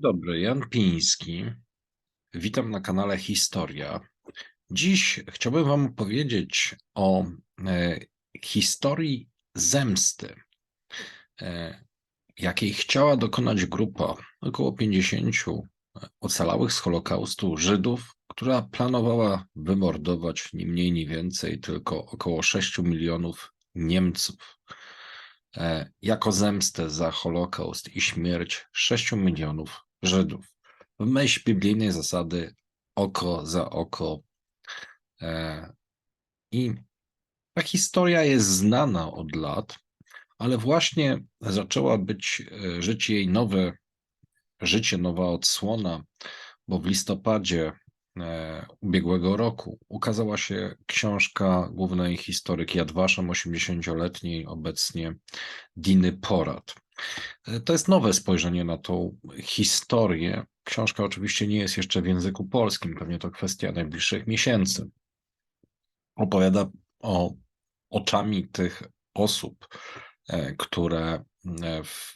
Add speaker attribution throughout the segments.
Speaker 1: Dobry, Jan Piński. Witam na kanale Historia. Dziś chciałbym Wam opowiedzieć o e, historii zemsty, e, jakiej chciała dokonać grupa około 50 ocalałych z Holokaustu Żydów, która planowała wymordować ni mniej, ni więcej tylko około 6 milionów Niemców e, jako zemstę za Holokaust i śmierć 6 milionów Żydów. W myśl biblijnej zasady oko za oko. E, I ta historia jest znana od lat, ale właśnie zaczęła być e, życie jej nowe, życie, nowa odsłona, bo w listopadzie e, ubiegłego roku ukazała się książka głównej historyki Jadwaszem, 80-letniej obecnie Diny Porad. To jest nowe spojrzenie na tą historię. Książka oczywiście nie jest jeszcze w języku polskim, pewnie to kwestia najbliższych miesięcy. Opowiada o oczami tych osób, e, które e, w,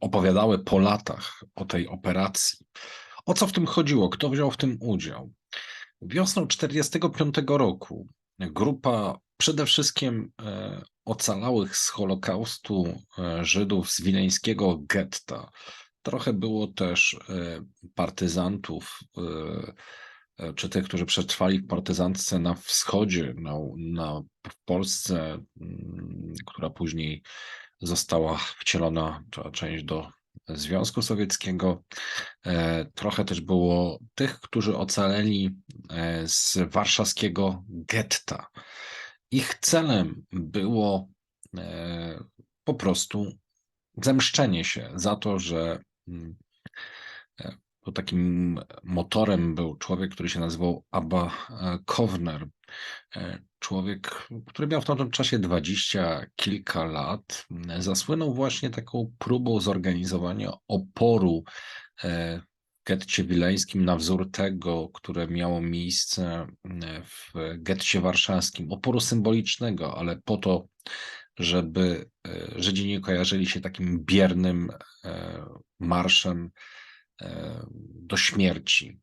Speaker 1: opowiadały po latach o tej operacji. O co w tym chodziło? Kto wziął w tym udział? Wiosną 1945 roku grupa przede wszystkim e, ocalałych z Holokaustu e, Żydów z wileńskiego getta. Trochę było też e, partyzantów, czy tych, którzy przetrwali w partyzantce na wschodzie, na, na, w Polsce, mm, która później została wcielona, ta część do Związku Sowieckiego. Trochę też było tych, którzy ocaleli z warszawskiego getta. Ich celem było e, po prostu zemszczenie się za to, że mm, e, takim motorem był człowiek, który się nazywał Abba e, Kovner. E, Człowiek, który miał w tamtym czasie dwadzieścia kilka lat, zasłynął właśnie taką próbą zorganizowania oporu getcie wileńskim na wzór tego, które miało miejsce m, w getcie warszawskim. Oporu symbolicznego, ale po to, żeby e, Żydzi nie kojarzyli się takim biernym e, marszem e, do śmierci.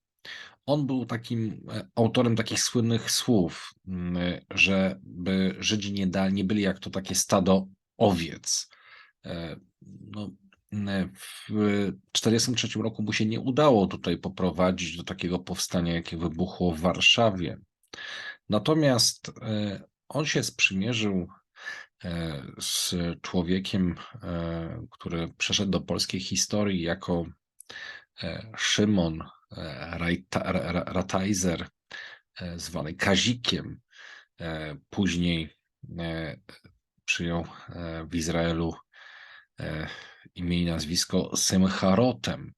Speaker 1: On był takim autorem takich słynnych słów, m, żeby Żydzi nie, da, nie byli jak to takie stado owiec. No, w 1943 roku mu się nie udało tutaj poprowadzić do takiego powstania, jakie wybuchło w Warszawie. Natomiast e, on się sprzymierzył e, z człowiekiem, e, który przeszedł do polskiej historii jako e, Szymon e, Rajta- Ra- Ra- Rataizer, e, zwany Kazikiem. E, Później e, przyjął e, w Izraelu e, imię i nazwisko Symcharotem.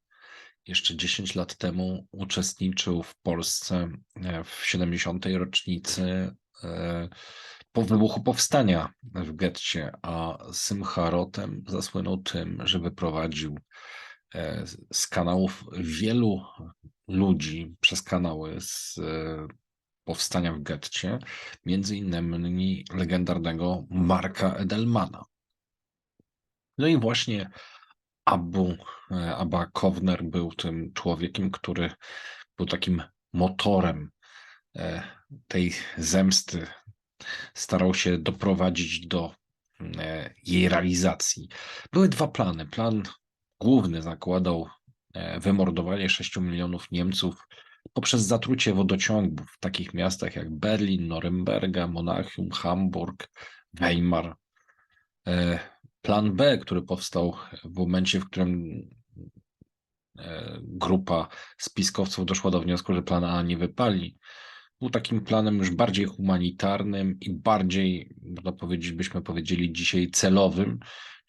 Speaker 1: Jeszcze 10 lat temu uczestniczył w Polsce e, w 70. rocznicy e, po wybuchu powstania w getcie, a Symcharotem zasłynął tym, że wyprowadził e, z- kanałów wielu ludzi przez kanały z powstania w getcie, między innymi legendarnego Marka Edelmana. No i właśnie Abu, e, Abba Kovner był tym człowiekiem, który był takim motorem e, tej zemsty. Starał się doprowadzić do e, jej realizacji. Były dwa plany. Plan główny zakładał wymordowanie 6 milionów Niemców poprzez zatrucie wodociągów w takich miastach jak Berlin, Norymberga, Monachium, Hamburg, Weimar. Plan B, który powstał w momencie, w którym e, grupa spiskowców doszła do wniosku, że plan A nie wypali, był takim planem już bardziej humanitarnym i bardziej, można powiedzieć, byśmy powiedzieli dzisiaj celowym,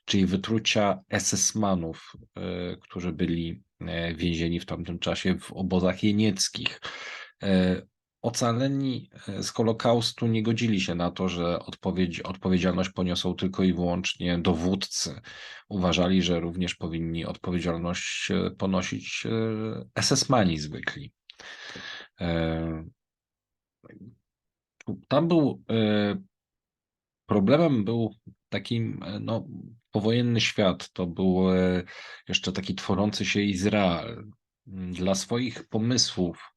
Speaker 1: czyli wytrucia SS-manów, e, którzy byli e, więzieni w tamtym czasie w obozach jenieckich. Ocaleni e, z Holokaustu nie godzili się na to, że odpowiedź, odpowiedzialność poniosą tylko i wyłącznie dowódcy. Uważali, że również powinni odpowiedzialność e, ponosić e, SS-mani zwykli. Tam był problemem był takim, no, powojenny świat, to był jeszcze taki tworzący się Izrael. Mm, Dla swoich pomysłów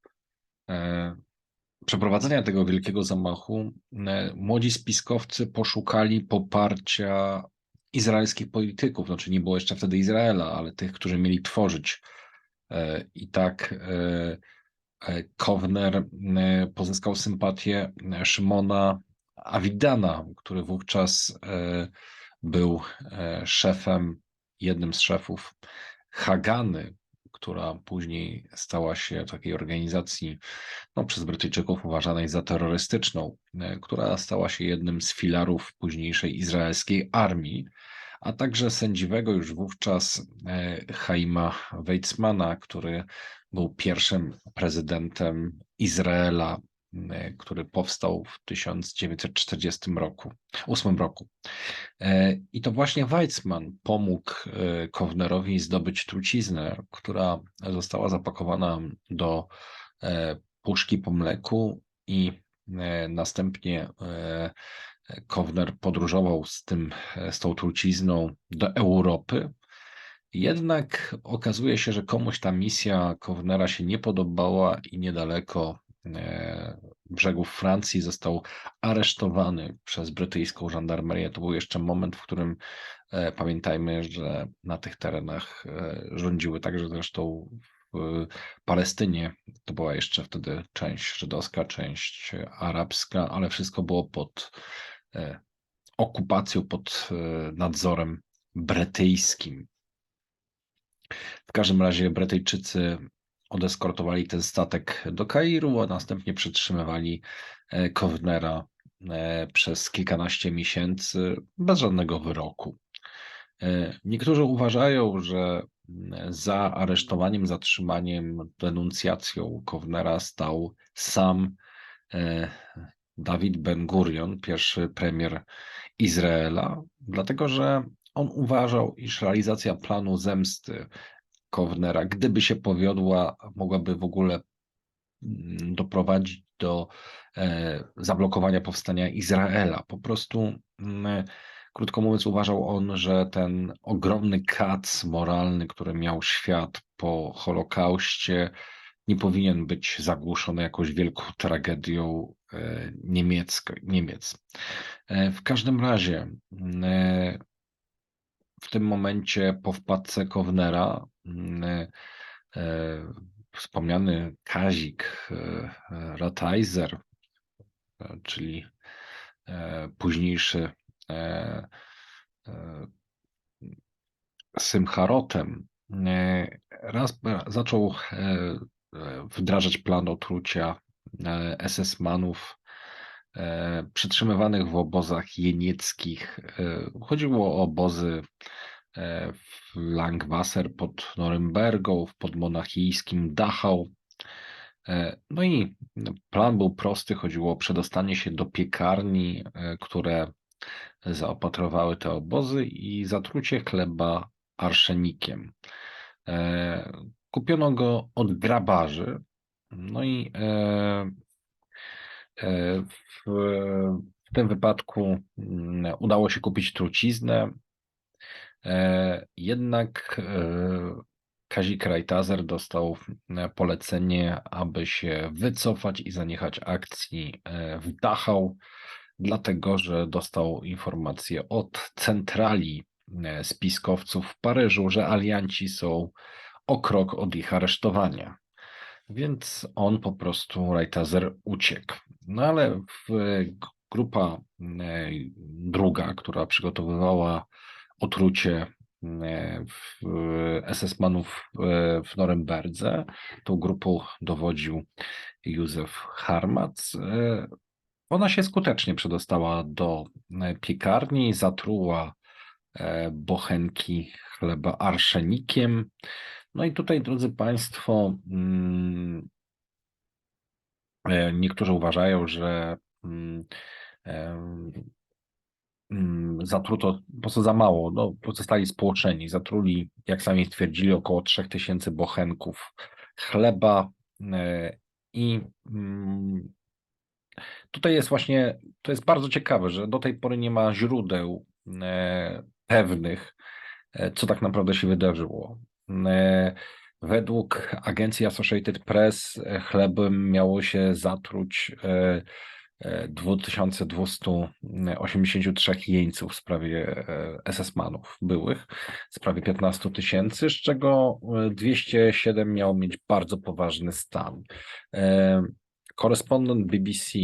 Speaker 1: przeprowadzenia tego wielkiego zamachu e, młodzi spiskowcy poszukali poparcia izraelskich polityków. Znaczy nie było jeszcze wtedy Izraela, ale tych, którzy mieli tworzyć. E, I tak e, Kowner pozyskał sympatię Szymona Awidana, który wówczas był szefem, jednym z szefów Hagany, która później stała się takiej organizacji no, przez Brytyjczyków uważanej za terrorystyczną, e, która stała się jednym z filarów późniejszej izraelskiej armii, a także sędziwego już wówczas e, Chaima Weizmana, który był pierwszym prezydentem Izraela, który powstał w 1940 roku, 8 roku. E, I to właśnie Weizmann pomógł e, Kownerowi zdobyć truciznę, która została zapakowana do e, puszki po mleku i e, następnie e, Kowner podróżował z, tym, e, z tą trucizną do Europy. Jednak okazuje się, że komuś ta misja Kownera się nie podobała i niedaleko e, brzegów Francji został aresztowany przez brytyjską żandarmerię. To był jeszcze moment, w którym e, pamiętajmy, że na tych terenach e, rządziły także zresztą w Palestynie. To była jeszcze wtedy część żydowska, część arabska, ale wszystko było pod e, okupacją, pod e, nadzorem brytyjskim. W każdym razie Brytyjczycy odeskortowali ten statek do Kairu, a następnie przytrzymywali e, Kownera e, przez kilkanaście miesięcy bez żadnego wyroku. E, Niektórzy uważają, że za aresztowaniem, zatrzymaniem, denuncjacją Kownera stał sam Dawid Ben-Gurion, pierwszy premier Izraela, dlatego że on uważał, iż realizacja planu zemsty Kownera, gdyby się powiodła, mogłaby w ogóle mm, doprowadzić do e, zablokowania powstania Izraela. Po prostu, mm, krótko mówiąc, uważał on, że ten ogromny kac moralny, który miał świat po Holokauście, nie powinien być zagłuszony jakąś wielką tragedią e, niemiecko, Niemiec. E, W każdym razie, mm, w tym momencie po wpadce Kownera wspomniany Kazik e, e, e, czyli e, późniejszy e, e, Symcharotem, raz zaczął wdrażać plan otrucia SS-manów przytrzymywanych w obozach jenieckich. Chodziło o obozy w Langwasser pod Norymbergą, w podmonachijskim Dachau. E, No i plan był prosty, chodziło o przedostanie się do piekarni, e, które zaopatrowały te obozy i zatrucie chleba arszenikiem. E, Kupiono go od grabarzy, no i e, e, w, tym wypadku mm, udało się kupić truciznę, e, jednak e, Kazik Rajtazer dostał e, polecenie, aby się wycofać i zaniechać akcji e, w Dachau, dlatego że dostał informację od centrali e, spiskowców w Paryżu, że alianci są o krok od ich aresztowania. Więc on po prostu, Rajtazer, uciekł. No ale grupa e, druga, która przygotowywała otrucie e, w SS-manów e, w Norymberdze, tą grupą dowodził Józef Harmac. E, Ona się skutecznie przedostała do e, piekarni, zatruła e, bochenki chleba arszenikiem. No i tutaj, drodzy Państwo, mm, e, niektórzy uważają, że mm, zatruto po prostu za mało, no, zostali spłoczeni, zatruli, jak sami stwierdzili, około 3000 bochenków chleba e, i mm, tutaj jest właśnie, to jest bardzo ciekawe, że do tej pory nie ma źródeł e, pewnych, e, co tak naprawdę się wydarzyło. Według agencji Associated Press chlebem miało się zatruć 2283 jeńców w sprawie e, SS-manów byłych, w sprawie 15 tysięcy, z czego e, 207 miało mieć bardzo poważny stan. E, Korespondent BBC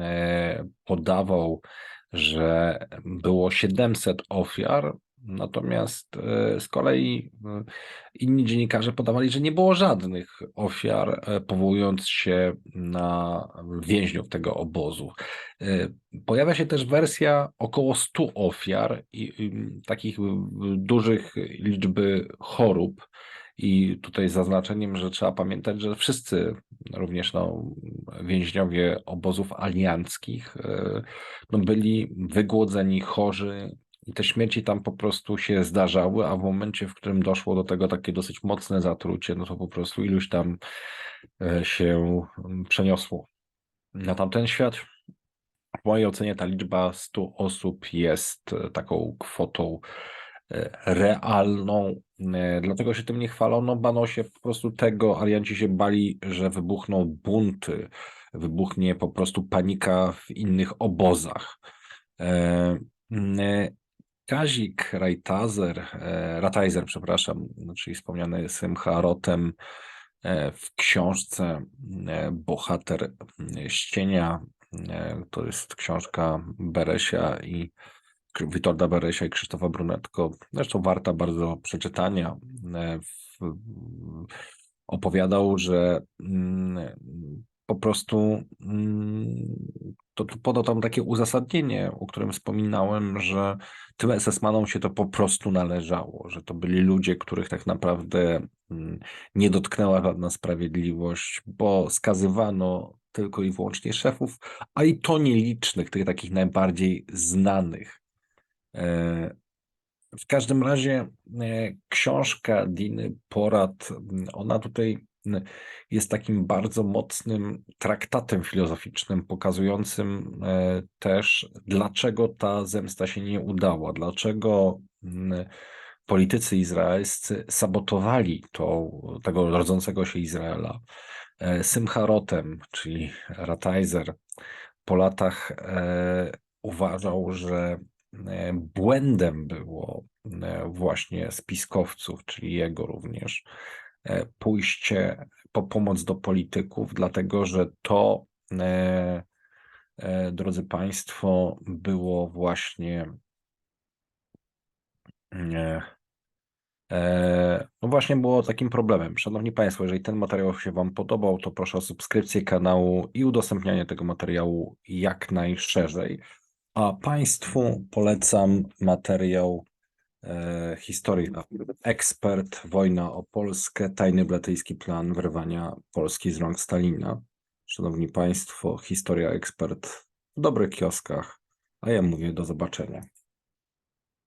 Speaker 1: e, podawał, że było 700 ofiar, natomiast e, z kolei e, inni dziennikarze podawali, że nie było żadnych ofiar, e, powołując się na więźniów tego obozu. Pojawia się też wersja około 100 ofiar i, i takich dużych liczby chorób. I tutaj zaznaczeniem, że trzeba pamiętać, że wszyscy, również no, więźniowie obozów alianckich, no, byli wygłodzeni, chorzy, i te śmierci tam po prostu się zdarzały, a w momencie, w którym doszło do tego takie dosyć mocne zatrucie, no to po prostu iluś tam e, się mm, przeniosło na tamten świat. W mojej ocenie ta liczba 100 osób jest e, taką kwotą e, realną, dlatego się tym nie chwalono, bano się po prostu tego, alianci się bali, że wybuchną bunty, wybuchnie po prostu panika w innych obozach. Kazik Rajtazer, e, Rataizer, przepraszam, czyli wspomniany Symcha Rotem e, w książce e, Bohater Ścienia, to jest książka Beresia i Witolda Beresia i Krzysztofa Brunetko, zresztą warta bardzo przeczytania. Opowiadał, że mm, po prostu mm, to tu podał tam takie uzasadnienie, o którym wspominałem, że tym SS-manom się to po prostu należało, że to byli ludzie, których tak naprawdę mm, nie dotknęła żadna sprawiedliwość, bo skazywano tylko i wyłącznie szefów, a i to nielicznych, tych takich najbardziej znanych. E, W każdym razie e, książka Diny Porad, m, ona tutaj jest takim bardzo mocnym traktatem filozoficznym, pokazującym e, też, dlaczego ta zemsta się nie udała, dlaczego m, politycy izraelscy sabotowali to, tego rodzącego się Izraela. E, Simcha Rotem, czyli Rataizer, po latach e, uważał, że błędem było właśnie spiskowców, czyli jego również, pójście po pomoc do polityków, dlatego że to, e, e, drodzy Państwo, było właśnie e, e, no właśnie było takim problemem. Szanowni Państwo, jeżeli ten materiał się Wam podobał, to proszę o subskrypcję kanału i udostępnianie tego materiału jak najszerzej. A Państwu polecam materiał e, Historii Ekspert, Wojna o Polskę, tajny brytyjski plan wyrwania Polski z rąk Stalina. Szanowni Państwo, Historia Ekspert w dobrych kioskach, a ja mówię do zobaczenia.